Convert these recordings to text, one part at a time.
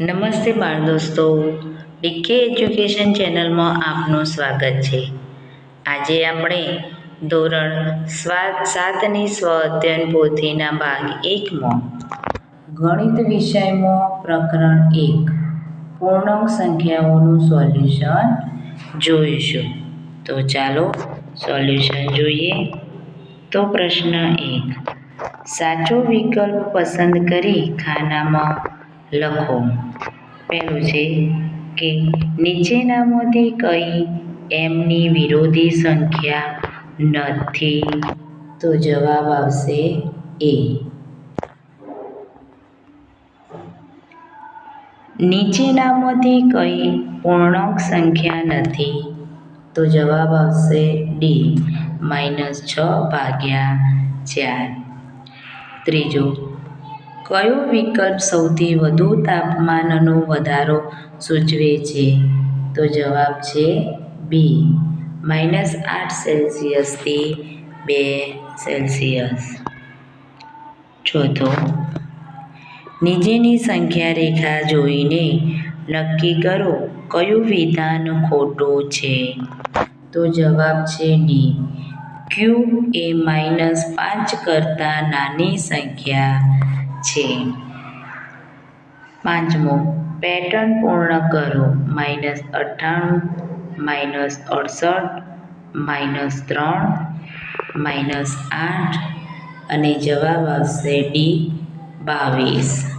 નમસ્તે બાળ દોસ્તો. ડીકે એજ્યુકેશન ચેનલમાં આપનું સ્વાગત છે. આજે આપણે ધોરણ સ્વાદ સાતની સ્વ અધ્યયન પોથીના ભાગ એકમાં ગણિત વિષયમાં પ્રકરણ એક પૂર્ણાંક સંખ્યાઓનું સોલ્યુશન જોઈશું. તો ચાલો સોલ્યુશન જોઈએ. તો પ્રશ્ન એક. સાચો વિકલ્પ પસંદ કરી ખાનામાં લખો. પહેલું છે કે નીચેનામાંથી કઈ એમની વિરોધી સંખ્યા નથી. તો જવાબ આવશે એ. નીચેનામાંથી કઈ પૂર્ણાંક સંખ્યા નથી. તો જવાબ આવશે ડી. માઇનસ છ ભાગ્યા ચાર. ત્રીજો કયો વિકલ્પ સૌથી વધુ તાપમાનનો વધારો સૂચવે છે? તો જવાબ છે બી માઇનસ આઠ સેલ્સિયસથી બે સેલ્સિયસ. ચોથો. નીચેની સંખ્યા રેખા જોઈને નક્કી કરો કયું વિધાન ખોટું છે? તો જવાબ છે ડી ક્યુ એ માઇનસ પાંચ કરતાં નાની સંખ્યા છે. પાંચમો પેટર્ન પૂર્ણ કરો. માઇનસ અઠ્ઠાણું, માઇનસ અડસઠ, માઇનસ ત્રણ, માઇનસ આઠ અને જવાબ આવશે ડી બાવીસ.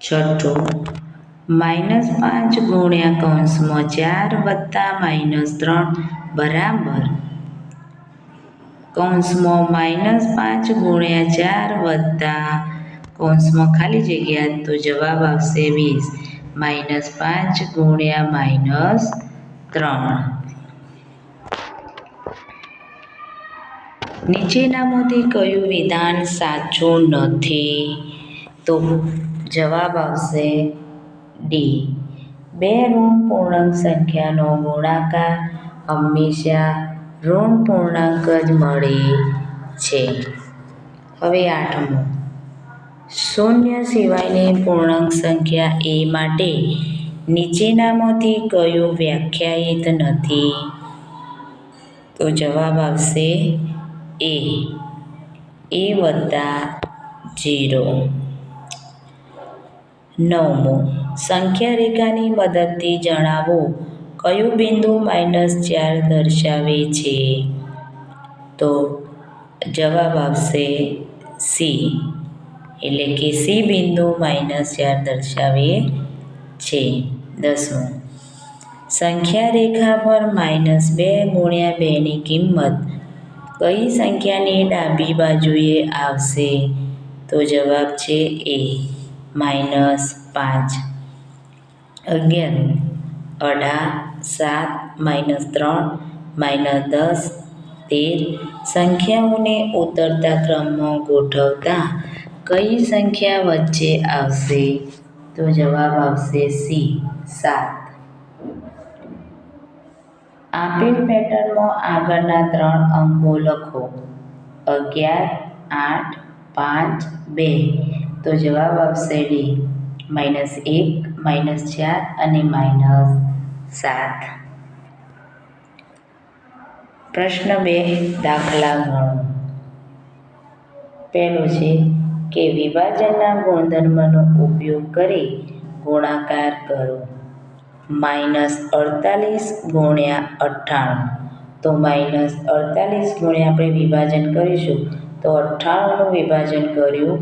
છઠ્ઠું, માઇનસ પાંચ ગુણ્યા કૌંસમાં ચાર વત્તા માઇનસ ત્રણ બરાબર કૌંસમાં માઇનસ પાંચ ગુણ્યા ચાર વત્તા કૌંસમાં ખાલી જગ્યા તો જવાબ આવશે વીસ. માઇનસ પાંચ ગુણ્યા માઇનસ ત્રણ. નીચેનામાંથી કયું વિધાન સાચું નથી? તો જવાબ આવશે ડી. બે ઋણ પૂર્ણાંક સંખ્યાનો ગુણાકાર હંમેશા ઋણ પૂર્ણાંક જ મળે છે. હવે આઠમું. શૂન્ય સિવાયની પૂર્ણાંક સંખ્યા એ માટે નીચેનામાંથી કયું વ્યાખ્યાયિત નથી? તો જવાબ આવશે એ. એ વત્તા જીરો. નવમું. સંખ્યા રેખાની મદદથી જણાવો કયું બિંદુ માઇનસ ચાર દર્શાવે છે? તો જવાબ આવશે સી એટલે કે સી બિંદુ માઇનસ ચાર દર્શાવે છે. દસમું. સંખ્યા રેખા પર માઇનસ બે ગુણ્યા બેની કિંમત કઈ સંખ્યાની ડાબી બાજુએ આવશે? તો જવાબ છે એ માઇનસ પાંચ. અગિયાર. અઢાર, સાત માઇનસ ત્રણ માઇનસ દસ, તેર. સંખ્યાઓને ઉતરતા ક્રમમાં ગોઠવતા કઈ સંખ્યા વચ્ચે આવશે? તો જવાબ આવશે સી, સાત. આપેલ પેટર્નમાં આગળના ત્રણ અંકો લખો. અગિયાર, આઠ, પાંચ, બે. તો જવાબ આવશે ડી. માઇનસ એક માઇનસ ચાર અને માઇનસ સાત. પ્રશ્ન બે દાખલા ગણો પહેલો છે કે વિભાજનના ગુણધર્મનો ઉપયોગ કરી ગુણાકાર કરો. માઇનસ અડતાલીસ ગુણ્યા અઠ્ઠાણું. તો માઇનસ અડતાલીસ ગુણ્યા આપણે વિભાજન કરીશું, તો અઠ્ઠાણુંનું વિભાજન કર્યું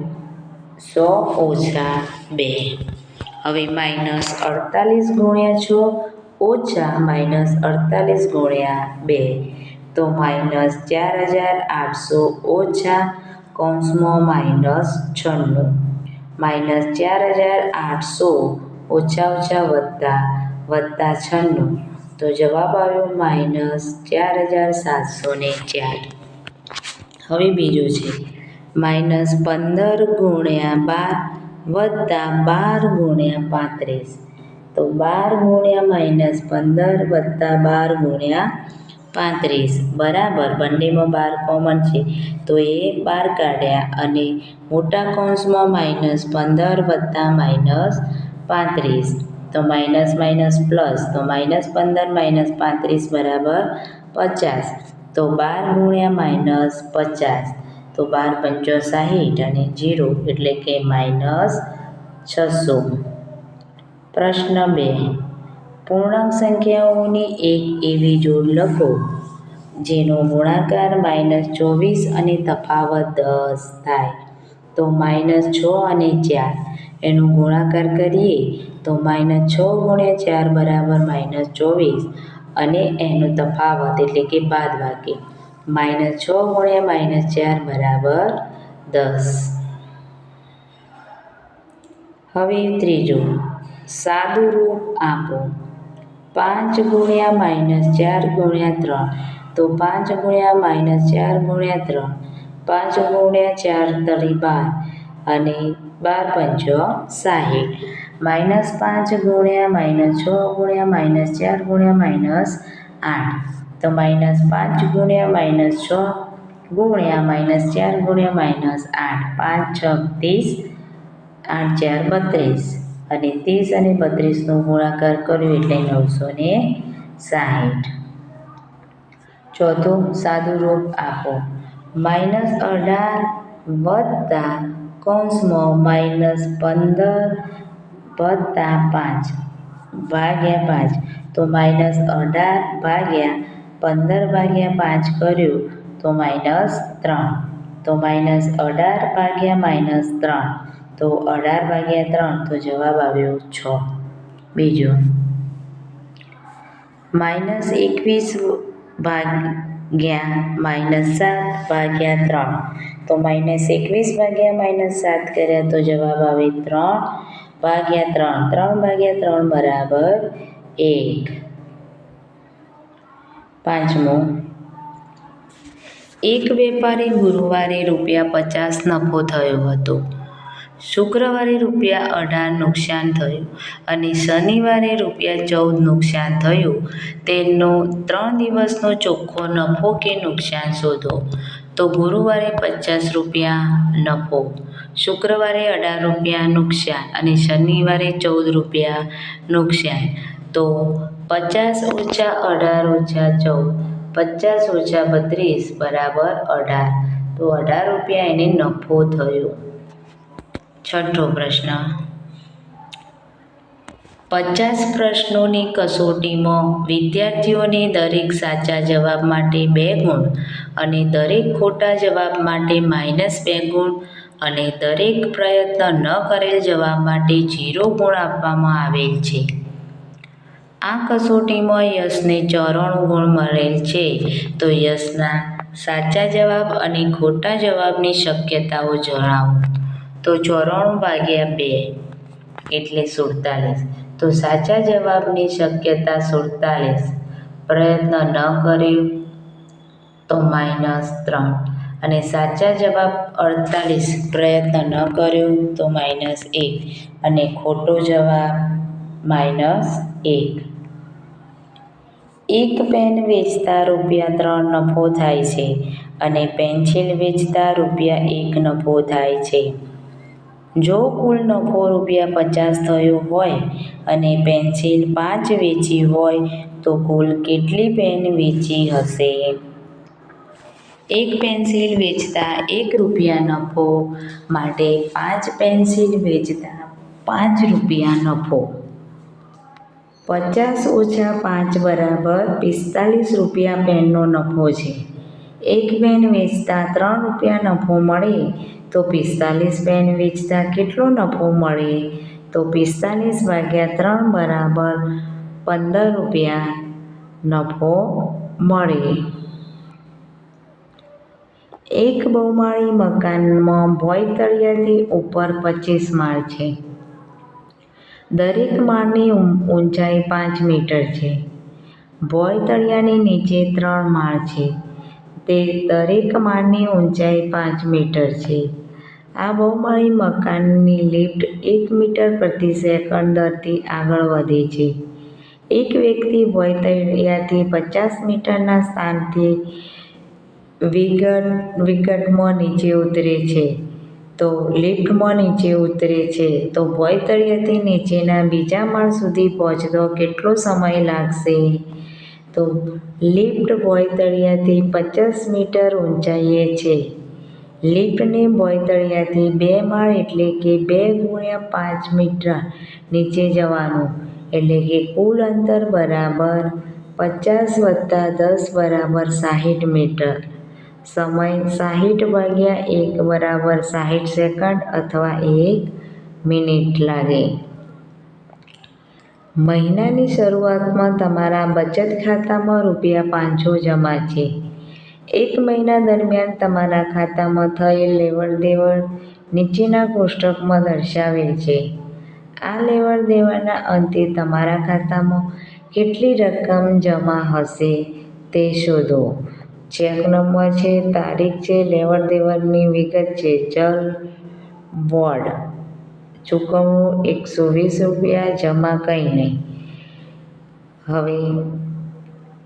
સો ઓછા બે. હવે માઇનસ અડતાલીસ ગુણ્યા છ ઓછા માઇનસ અડતાલીસ ગુણ્યા બે. તો માઇનસ ચાર હજાર આઠસો ઓછા કૌંસમાં માઇનસ છન્નું. માઇનસ ચાર હજાર આઠસો ઓછા ઓછા વત્તા વત્તા છન્નું. તો જવાબ આવ્યો માઇનસ ચાર હજાર સાતસો ને ચાર. હવે બીજું છે. માઇનસ પંદર ગુણ્યા બાર વત્તા બાર ગુણ્યા પાંત્રીસ. તો બાર ગુણ્યા માઇનસ પંદર વત્તા બાર ગુણ્યા પાંત્રીસ. બરાબર, બંનેમાં બાર કોમન છે. તો એ બાર કાઢ્યા અને મોટા કૌંસમાં માઇનસ પંદર વત્તા માઇનસ પાંત્રીસ. તો માઇનસ માઇનસ પ્લસ, તો માઇનસ પંદર માઇનસ પાંત્રીસ બરાબર પચાસ. તો બાર ગુણ્યા માઇનસ પચાસ. તો બાર પંચો સાહીઠ અને જીરો એટલે કે માઇનસ છસો. પ્રશ્ન બે. પૂર્ણાંક સંખ્યાઓની એક એવી જોડ લખો, જેનો ગુણાકાર માઇનસ ચોવીસ અને તફાવત દસ થાય. તો માઇનસ છ અને ચાર. એનો ગુણાકાર કરીએ, તો માઇનસ છ ગુણ્યા ચાર બરાબર માઇનસ ચોવીસ. અને એનો તફાવત એટલે કે બાદ વાગે માઇનસ છ ગુણ્યા માઇનસ ચાર બરાબર દસ. હવે ત્રીજું. સાદું રૂપ આપો પાંચ ગુણ્યા માઇનસ ચાર ગુણ્યા ત્રણ. તો પાંચ ગુણ્યા માઇનસ ચાર ગુણ્યા ત્રણ. પાંચ ગુણ્યા ચાર તરી બાર. અને બાર પંચો સાહીઠ. માઇનસ પાંચ ગુણ્યા માઇનસ છ ગુણ્યા માઇનસ ચાર ગુણ્યા માઇનસ આઠ. તો માઇનસ પાંચ ગુણ્યા માઇનસ છ ગુણ્યા માઇનસ ચાર ગુણ્યા માઇનસ આઠ. પાંચ, છ આઠ, ચાર, બત્રીસ. અને ત્રીસ અને બત્રીસનો ગુણાકાર કર્યો એટલે નવસો ને સાહીઠ. ચોથું, સાદું રૂપ આપો. માઇનસ અઢાર વત્તા કૌંસમાં માઇનસ પંદર વત્તા પાંચ ભાગ્યા પાંચ. તો માઇનસ અઢાર ભાગ્યા પંદર ભાગ્યા પાંચ કર્યું તો માઇનસ ત્રણ. તો માઇનસ અઢાર ભાગ્યા માઇનસ ત્રણ. તો અઢાર ભાગ્યા ત્રણ તો જવાબ આવ્યો છ. બીજો. માઇનસ એકવીસ ભાગ્યા માઇનસ સાત ભાગ્યા ત્રણ. તો માઇનસ એકવીસ ભાગ્યા માઇનસ સાત કર્યા તો જવાબ આવે ત્રણ ભાગ્યા ત્રણ. ત્રણ ભાગ્યા ત્રણ બરાબર એક. પાંચમું. એક વેપારી ગુરુવારે રૂપિયા પચાસ નફો થયો હતો. શુક્રવારે રૂપિયા અઢાર નુકસાન થયું અને શનિવારે રૂપિયા ચૌદ નુકસાન થયું. તેનો ત્રણ દિવસનો ચોખ્ખો નફો કે નુકસાન શોધો? તો ગુરુવારે પચાસ રૂપિયા નફો, શુક્રવારે અઢાર રૂપિયા નુકસાન અને શનિવારે ચૌદ રૂપિયા નુકસાન. તો પચાસ ઓછા અઢાર ઓછા ચૌદ, પચાસ ઓછા બત્રીસ બરાબર અઢાર. તો અઢાર રૂપિયા એને નફો થયો. છઠ્ઠો પ્રશ્ન. પચાસ પ્રશ્નોની કસોટીમાં વિદ્યાર્થીઓને દરેક સાચા જવાબ માટે બે ગુણ અને દરેક ખોટા જવાબ માટે માઇનસ બે ગુણ અને દરેક પ્રયત્ન ન કરેલ જવાબ માટે ઝીરો ગુણ આપવામાં આવેલ છે. આ કસોટીમાં યશને ચોરાણું ગુણ મળેલ છે. તો યશના સાચા જવાબ અને ખોટા જવાબની શક્યતાઓ જણાવો. તો ચોરાણું ભાગ્યા બે, એટલે સુડતાલીસ. તો સાચા જવાબની શક્યતા સુડતાલીસ. પ્રયત્ન ન કર્યો તો માઇનસ ત્રણ. અને સાચા જવાબ અડતાલીસ. પ્રયત્ન ન કર્યો તો માઇનસ એક. અને ખોટો જવાબ માઇનસ એક. એક પેન વેચતા રૂપિયા ત્રણ નફો થાય છે અને પેન્સિલ વેચતા રૂપિયા એક નફો થાય છે. જો કુલ નફો રૂપિયા પચાસ થયો હોય અને પેન્સિલ પાંચ વેચી હોય, તો કુલ કેટલી પેન વેચી હશે? એક પેન્સિલ વેચતા એક રૂપિયા નફો, માટે પાંચ પેન્સિલ વેચતા પાંચ રૂપિયા નફો. પચાસ ઓછા પાંચ બરાબર પિસ્તાલીસ રૂપિયા પેનનો નફો છે. એક બેન વેચતા ત્રણ રૂપિયા નફો મળે, તો પિસ્તાલીસ બેન વેચતા કેટલો નફો મળે? તો પિસ્તાલીસ ભાગ્યા ત્રણ બરાબર પંદર રૂપિયા નફો મળે. એક બહુમાળી મકાનમાં ભોંય તળિયાથી ઉપર પચીસ માળ છે. દરેક માળની ઊંચાઈ પાંચ મીટર છે. ભોંય તળિયાની નીચે ત્રણ માળ છે. તે દરેક માળની ઊંચાઈ પાંચ મીટર છે. આ બહુમાળી મકાનની લિફ્ટ એક મીટર પ્રતિ સેકન્ડ દરથી આગળ વધે છે. એક વ્યક્તિ ભોયતળિયાથી પચાસ મીટરના સ્થાનથી વિગત વિગટમાં નીચે ઉતરે છે. તો લિફ્ટમાં નીચે ઉતરે છે. તો ભોયતળિયાથી નીચેના બીજા માળ સુધી પહોંચતો કેટલો સમય લાગશે? તો લિફ્ટ બોયતળિયાથી પચાસ મીટર ઊંચાઈએ છે. લિફ્ટને બોયતળિયાથી બે માળ એટલે કે બે ગુણ્યા પાંચ મીટર નીચે જવાનું, એટલે કે કુલ અંતર બરાબર પચાસ વત્તા દસ બરાબર સાહીઠ મીટર. સમય સાહીઠ ભાગ્યા એક બરાબર સાહીઠ સેકન્ડ અથવા એક મિનિટ લાગે. મહિનાની શરૂઆતમાં તમારા બચત ખાતામાં રૂપિયા પાંચસો જમા છે. એક મહિના દરમિયાન તમારા ખાતામાં થયેલ લેવડ દેવડ નીચેના કોષ્ટકમાં દર્શાવેલ છે. આ લેવડ દેવડના અંતે તમારા ખાતામાં કેટલી રકમ જમા હશે તે શોધો. ચેક નંબર છે, તારીખ છે લેવડ દેવડની વિગત છે, ચલ બોર્ડ ચૂકવણું એકસો વીસ રૂપિયા, જમા કંઈ નહીં. હવે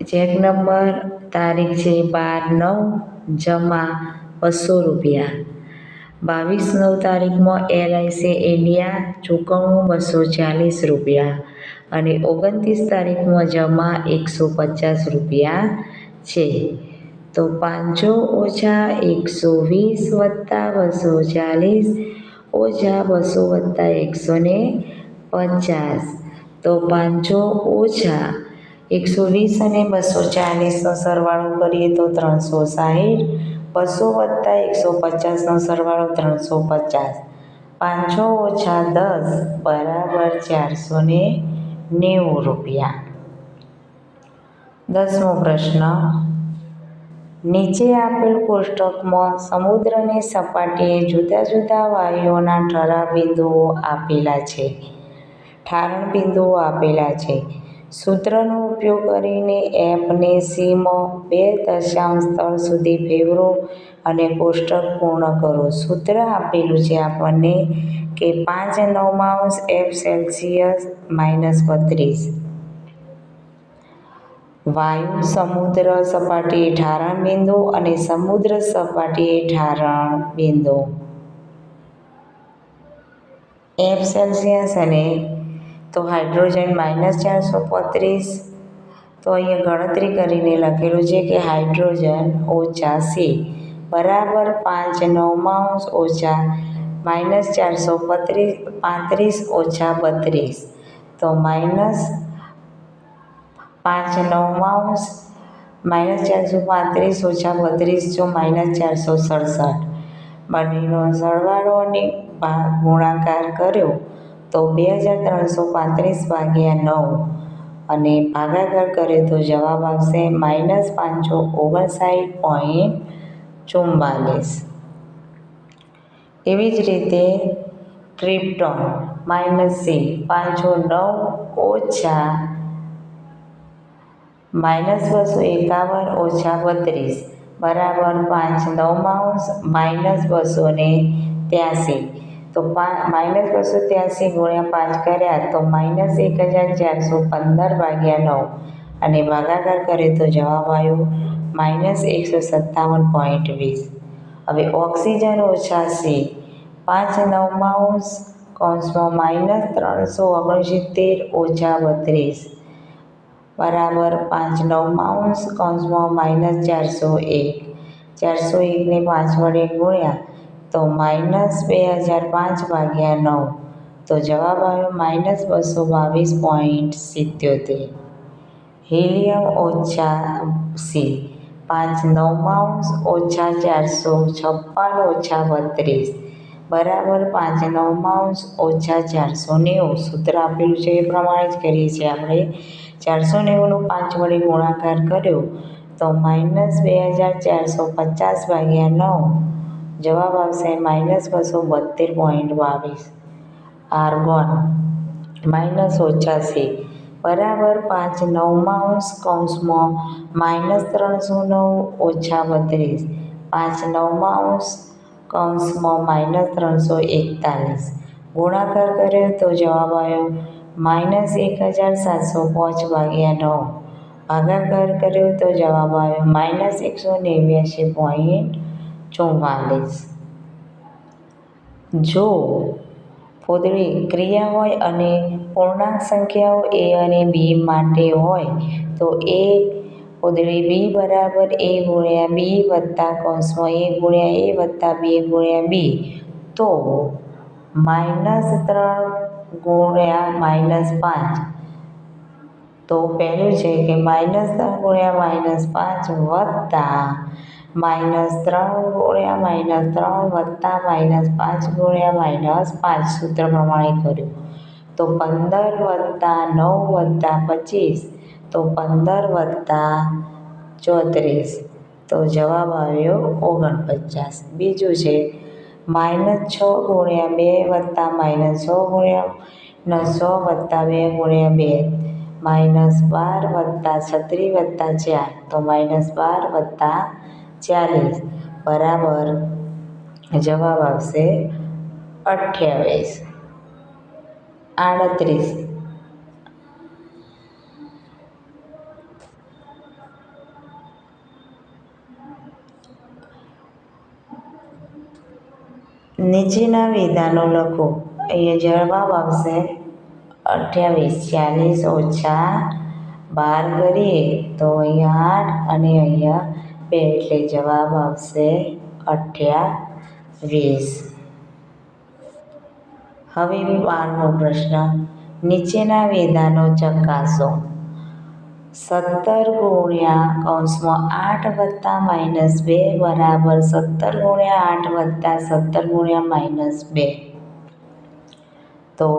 ચેક નંબર, તારીખ છે બાર નવ, જમા બસો રૂપિયા. બાવીસ નવ તારીખમાં એલઆઈસી ઇન્ડિયા, ચૂકવણું બસો ચાલીસ રૂપિયા. અને ઓગણત્રીસ તારીખમાં જમા એકસો પચાસ રૂપિયા છે. તો પાંચસો ઓછા એકસો વીસ વત્તા બસો ચાલીસ ઓછા બસો વત્તા એકસો ને પચાસ. તો પાંચસો ઓછા એકસો વીસ અને બસો ચાલીસનો સરવાળો કરીએ તો ત્રણસો સાહીઠ, બસો વત્તા એકસો પચાસનો સરવાળો ત્રણસો પચાસ. પાંચસો ઓછા દસ બરાબર ચારસો ને નેવું રૂપિયા. દસમો પ્રશ્ન નીચે આપેલ કોષ્ટકમાં સમુદ્રની સપાટીએ જુદા જુદા વાયુઓના ઠરાવ બિંદુઓ આપેલા છે. ઠારણ બિંદુઓ આપેલા છે. સૂત્રનો ઉપયોગ કરીને એપને સીમાં બે દશાંશ સ્થળ સુધી ફેરવો અને કોષ્ટક પૂર્ણ કરો. સૂત્ર આપેલું છે આપણને કે પાંચ નવમાંશ એફ સેલ્સિયસ માઇનસ બત્રીસ. વાયુ, સમુદ્ર સપાટીએ ઠારણ બિંદુ અને સમુદ્ર સપાટીએ ઠારણ બિંદુ. એફ સેલ્સિયસ અને તો હાઇડ્રોજન માઇનસ ચારસો પાંત્રીસ. તો અહીંયા ગણતરી કરીને લખેલું છે કે હાઇડ્રોજન ઓછા સી બરાબર પાંચ નવમાંશ ઓછા માઇનસ ચારસો પત્રીસ પાંત્રીસ ઓછા બત્રીસ. તો માઇનસ પાંચ નવમાંશ માઇનસ ચારસો પાંત્રીસ ઓછા બત્રીસ જો માઇનસ ચારસો સડસઠ. બંનેનો સરવાળો અને ગુણાકાર કર્યો તો બે હજાર ત્રણસો પાંત્રીસ ભાગ્યા નવ. અને ભાગાકાર કરે તો જવાબ આવશે માઇનસ પાંચસો ઓગણસાઠ પોઈન્ટ ચુમ્માલીસ એવી જ રીતે ક્રિપ્ટોન માઇનસ સી પાંચસો નવ ઓછા માઇનસ બસો એકાવન ઓછા બત્રીસ. બરાબર પાંચ નવમાંશ માઇનસ બસો ને ત્યાંસી. તો માઇનસ બસો ત્યાંસી ગુણ્યા પાંચ કર્યા, તો માઇનસ એક હજાર ચારસો પંદર ભાગ્યા નવ. અને ભાગાકાર કરે તો જવાબ આવ્યો, માઇનસ એકસો સત્તાવન પોઈન્ટ વીસ. હવે ઓક્સિજન ઓછા સી. પાંચ નવમાંશ કૌંસમાં માઇનસ ત્રણસો ઓગણસિત્તેર ઓછા બત્રીસ. બરાબર પાંચ નવ માઉન્સ કૌંસમાં માઇનસ ચારસો એક. ચારસો એકને પાંચ વડે ગુણ્યા તો માઇનસ બે હજાર પાંચ ભાગ્યા નવ. તો જવાબ આવ્યો માઇનસ બસો બાવીસ પોઈન્ટ સિત્યોતેર. હિલિયમ ઓછા સી. પાંચ નવ માઉન્સ ઓછા ચારસો છપ્પન ઓછા બત્રીસ. બરાબર પાંચ નવ માઉન્સ ઓછા ચારસો નેવું. સૂત્ર આપેલું છે એ પ્રમાણે જ કરીએ છીએ આપણે. ચારસો નેવુંનું પાંચ વડે ગુણાકાર કર્યો તો માઇનસ બે હજાર ચારસો પચાસ ભાગ્યા નવ. જવાબ આવશે માઇનસ બસો બોતેર પોઈન્ટ બાવીસ. આર્ગોન, માઇનસ ઓછાસી. બરાબર પાંચ નવમાંશ કૌંસમાં માઇનસ ત્રણસો નવ ઓછા બત્રીસ. પાંચ નવમાંશ કૌંસમાં માઇનસ ત્રણસો એકતાલીસ. ગુણાકાર કર્યો તો જવાબ આવ્યો માઇનસ એક હજાર સાતસો પાંચ ભાગ્યા નવ. ભાગાકાર કર્યો તો જવાબ આવ્યો માઇનસ એકસો નેવ્યાસી પોઈન્ટ ચુમ્માલીસ જો ફોદળી ક્રિયા હોય અને પૂર્ણાંક સંખ્યાઓ એ અને બી માટે હોય, તો એ ફોદળી બી બરાબર એ ગુણ્યા બી વત્તા કૌંસમાં એ ગુણ્યા એ વત્તા બે ગુણ્યા બી. તો માઇનસ ત્રણ ગુણ્યા માઇનસ પાંચ. તો પહેલું છે કે માઇનસ ત્રણ ગુણ્યા માઇનસ પાંચ વત્તા માઇનસ ત્રણ ગુણ્યા માઇનસ ત્રણ વત્તા માઇનસ પાંચ ગુણ્યા માઇનસ પાંચ સૂત્ર પ્રમાણે કર્યું. તો પંદર વત્તા નવ વત્તા પચીસ. તો પંદર વત્તા ચોત્રીસ. તો જવાબ આવ્યો ઓગણપચાસ. બીજું છે માઇનસ છ ગુણ્યા બે વત્તા માઇનસ છ ગુણ્યા સો વત્તા બે ગુણ્યા બે. માઇનસ બાર વત્તા છત્રીસ વત્તા ચાર. તો માઇનસ બાર વત્તા ચાલીસ. બરાબર. જવાબ આવશે અઠ્યાવીસ. આડત્રીસ. નીચેના વિધાનો લખો. અહીંયા જવાબ આવશે અઠ્યાવીસ. ચાલીસ ઓછા બાર કરીએ તો અહીંયા આઠ અને અહીંયા બે એટલે જવાબ આવશે અઠ્યાવીસ. હવે બારમો પ્રશ્ન. નીચેના વેદાનો ચકાસો. સત્તર ગુણ્યા કૌંસમાં આઠ વત્તા માઇનસ બે બરાબર સત્તર ગુણ્યા આઠ વત્તા સત્તર ગુણ્યા માઇનસ બે. તો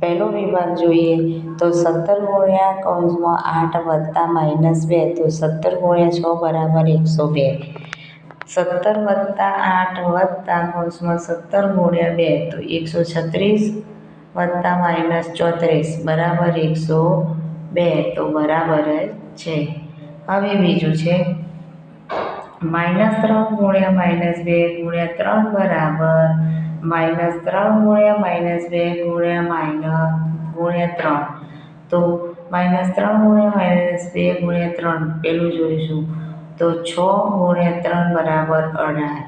પહેલો વિભાગ જોઈએ તો સત્તર ગુણ્યા કૌંસમાં આઠ વત્તા માઇનસ બે તો સત્તર ગુણ્યા છ બરાબર એકસો બે. સત્તર વત્તા આઠ વત્તા કૌંસમાં સત્તર ગુણ્યા બે તો એકસો છત્રીસ વત્તા માઇનસ ચોત્રીસ બરાબર એકસો બે તો બરાબર જ છે. હવે બીજું છે. માઇનસ ત્રણ ગુણ્યા માઇનસ બે ગુણ્યા ત્રણ બરાબર. માઇનસ ત્રણ ગુણ્યા માઇનસ બે ગુણ્યા માઇનસ ગુણ્યા ત્રણ. તો માઇનસ ત્રણ ગુણ્યા માઇનસ બે ગુણ્યા ત્રણ પેલું જોઈશું. તો છ ગુણ્યા ત્રણ બરાબર અઢાર.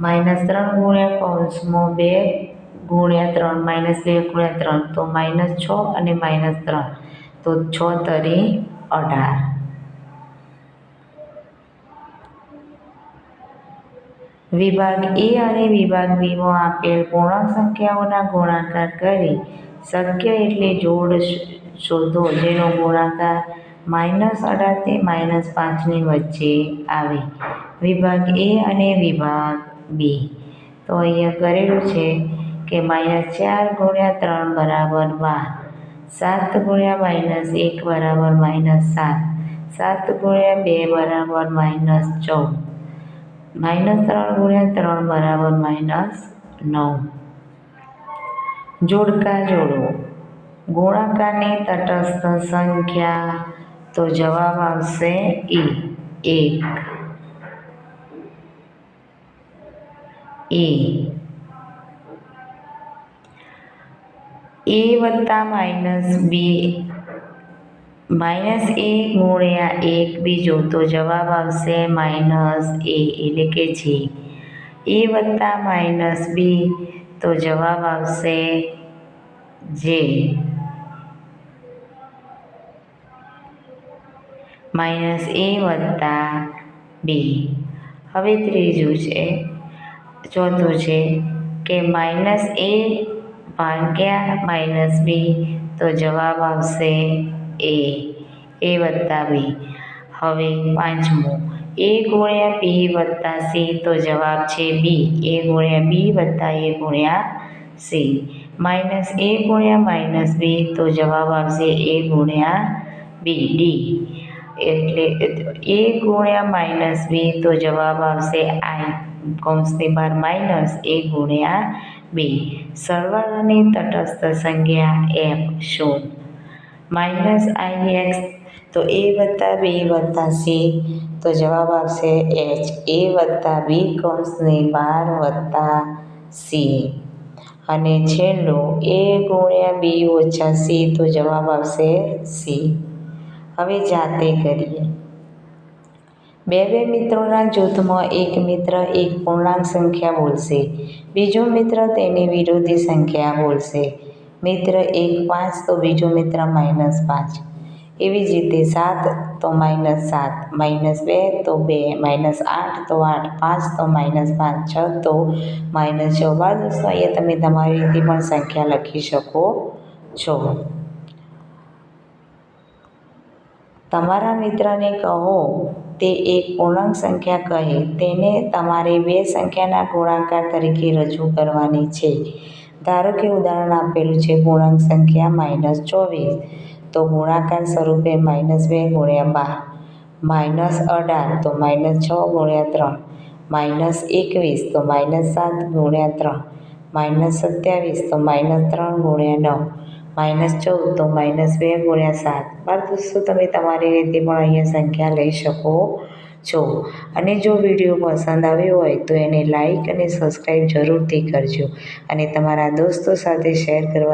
માઇનસ ત્રણ ગુણ્યા કૌંસમાં બે ગુણ્યા ત્રણ. માઇનસ બે ગુણ્યા ત્રણ. તો માઇનસ છ અને માઇનસ ત્રણ. તો છ તરી અઢાર. વિભાગ એ અને વિભાગ બીમાં આપેલ પૂર્ણાંક સંખ્યાઓના ગુણાકાર કરી શક્ય એટલે જોડ શોધો જેનો ગુણાકાર માઇનસ અઢારથી માઇનસ પાંચની વચ્ચે આવે. વિભાગ એ અને વિભાગ બી. તો અહીંયા કરેલું છે કે માઇનસ ચાર ગુણ્યા ત્રણ બરાબર બાર. સાત ગુણ્યા માઇનસ એક બરાબર માઇનસ સાત સાત ગુણ્યા બે બરાબર માઇનસ ચૌદ માઇનસ ત્રણ ગુણ્યા ત્રણ બરાબર માઇનસ નવ જોડકા જોડો ગુણાકારની તટસ્થ સંખ્યા તો જવાબ આવશે એ એક। એ એ વત્તા માઇનસ બે માઇનસ એ ગુણ્યા એક બીજો તો જવાબ આવશે માઇનસ એ એટલે કે છે એ વત્તા માઇનસ બી તો જવાબ આવશે જે માઇનસ એ વત્તા બી હવે ત્રીજું છે ચોથું છે કે માઇનસ એ ભાગ્યા માઇનસ બી તો જવાબ આવશે એ એ વત્તા બી હવે પાંચમું એ ગુણ્યા બી વત્તા સી તો જવાબ છે બી એ ગુણ્યા બી વત્તા એ ગુણ્યા સી માઇનસ એ ગુણ્યા માઇનસ બી તો જવાબ આવશે એ ગુણ્યા બી ડી એટલે એ ગુણ્યા માઇનસ બી તો જવાબ આવશે આઈ કૌંસની બહાર માઇનસ એ ગુણ્યા બી સરવાળાની તટસ્થ સંખ્યા એફ શોધ માઇનસ આઈ એક્સ તો એ વત્તા બી વત્તા સી તો જવાબ આવશે એચ એ વત્તા બી કૌંસની બાર વત્તા સી અને છેલ્લું એ ગુણ્યા બી ઓછા સી તો જવાબ આવશે સી હવે જાતે કરીએ બે બે મિત્રોના જૂથમાં એક મિત્ર, એક પૂર્ણાંક સંખ્યા બોલશે. બીજો મિત્ર તેની વિરોધી સંખ્યા બોલશે. મિત્ર એક પાંચ, તો બીજો મિત્ર માઇનસ પાંચ. એવી જ રીતે સાત, તો માઇનસ સાત. માઇનસ બે, તો બે. માઇનસ આઠ, તો આઠ. પાંચ, તો માઇનસ પાંચ. છ, તો માઇનસ છ. દોસ્તો, અહીંયા તમે તમારી રીતે પણ સંખ્યા લખી શકો છો. તમારા મિત્રને કહો તે એક પૂર્ણાંક સંખ્યા કહે, તેને તમારે બે સંખ્યાના ગુણાકાર તરીકે રજૂ કરવાની છે. ધારો કે ઉદાહરણ આપેલું છે, પૂર્ણાંક સંખ્યા માઇનસ ચોવીસ. તો ગુણાકાર સ્વરૂપે માઇનસ બે ગુણ્યા બાર. માઇનસ અઢાર, તો માઇનસ છ ગુણ્યા ત્રણ. માઇનસ એકવીસ, તો માઇનસ સાત ગુણ્યા ત્રણ. માઇનસ સત્યાવીસ, તો માઇનસ ત્રણ ગુણ્યા નવ. માઇનસ ચૌદ, તો માઇનસ બે ગુણ્યા સાત. બાર દોસ્તો, તમે તમારી રીતે પણ અહીંયા સંખ્યા લઈ શકો છો. અને જો વીડિયો પસંદ આવ્યો હોય, તો એને લાઈક અને સબસ્ક્રાઈબ જરૂરથી કરજો. અને તમારા દોસ્તો સાથે શેર કરવા